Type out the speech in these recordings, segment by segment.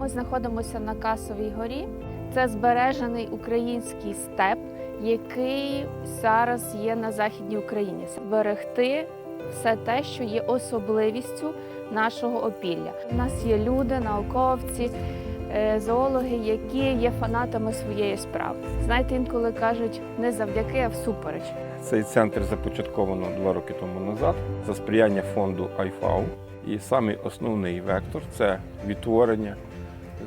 Ми знаходимося на Касовій горі. Це збережений український степ, який зараз є на західній Україні. Зберегти все те, що є особливістю нашого опілля. У нас є люди, науковці, е, зоологи, які є фанатами своєї справи. Знаєте, інколи кажуть не завдяки, а всупереч. Цей центр започатковано два роки тому назад за сприяння фонду IFAO. І самий основний вектор це відтворення,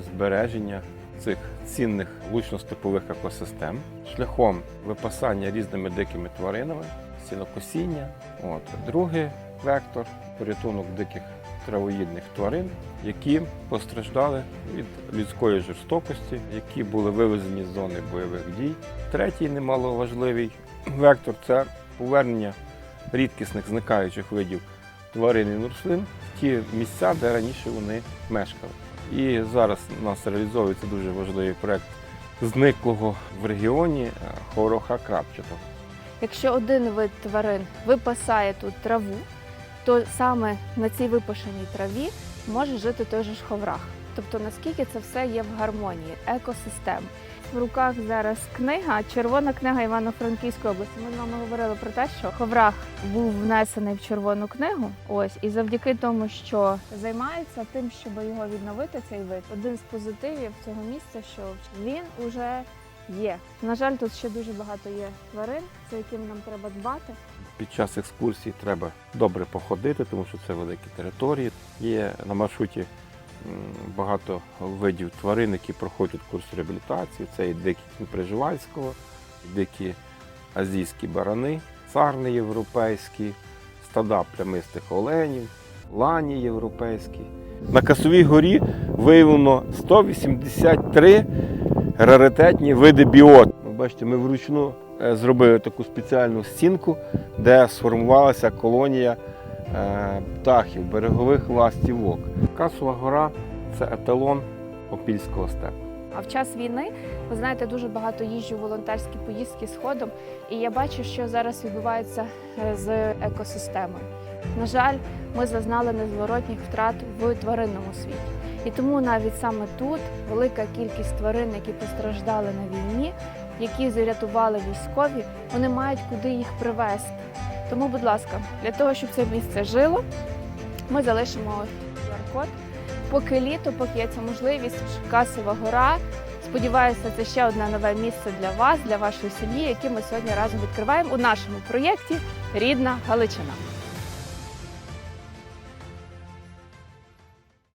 збереження цих цінних лучно-степових екосистем шляхом випасання різними дикими тваринами, сінокосіння. От. Другий вектор порятунок диких травоїдних тварин, які постраждали від людської жорстокості, які були вивезені з зони бойових дій. Третій немаловажливий вектор це повернення рідкісних зникаючих видів тварин і рослин в ті місця, де раніше вони мешкали. І зараз у нас реалізовується дуже важливий проект зниклого в регіоні е, хороха крапчатого. Якщо один вид тварин випасає тут траву, то саме на цій випашеній траві може жити той же ж ховрах. Тобто наскільки це все є в гармонії, екосистем. В руках зараз книга, червона книга Івано-Франківської області. Ми з вами говорили про те, що ховрах був внесений в червону книгу. Ось і завдяки тому, що займається тим, щоб його відновити, цей вид. Один з позитивів цього місця, що він уже є. На жаль, тут ще дуже багато є тварин, за якими нам треба дбати. Під час екскурсії треба добре походити, тому що це великі території. Є на маршруті багато видів тварин, які проходять курс реабілітації. Це і дикі кінь і дикі азійські барани, царни європейські, стада плямистих оленів, лані європейські. На Касовій горі виявлено 183 раритетні види біот. Бачите, ми вручну е, зробили таку спеціальну стінку, де сформувалася колонія птахів, берегових ластівок. Касова гора це еталон опільського степу. А в час війни, ви знаєте, дуже багато їжджу волонтерські поїздки сходом, і я бачу, що зараз відбувається е, з екосистемою. На жаль, ми зазнали незворотніх втрат в тваринному світі. І тому навіть саме тут велика кількість тварин, які постраждали на війні, які зарятували військові, вони мають куди їх привезти. Тому, будь ласка, для того, щоб це місце жило, ми залишимо QR-код. Поки літо, поки є ця можливість, Касова гора. Сподіваюся, це ще одне нове місце для вас, для вашої сім'ї, яке ми сьогодні разом відкриваємо у нашому проєкті Рідна Галичина.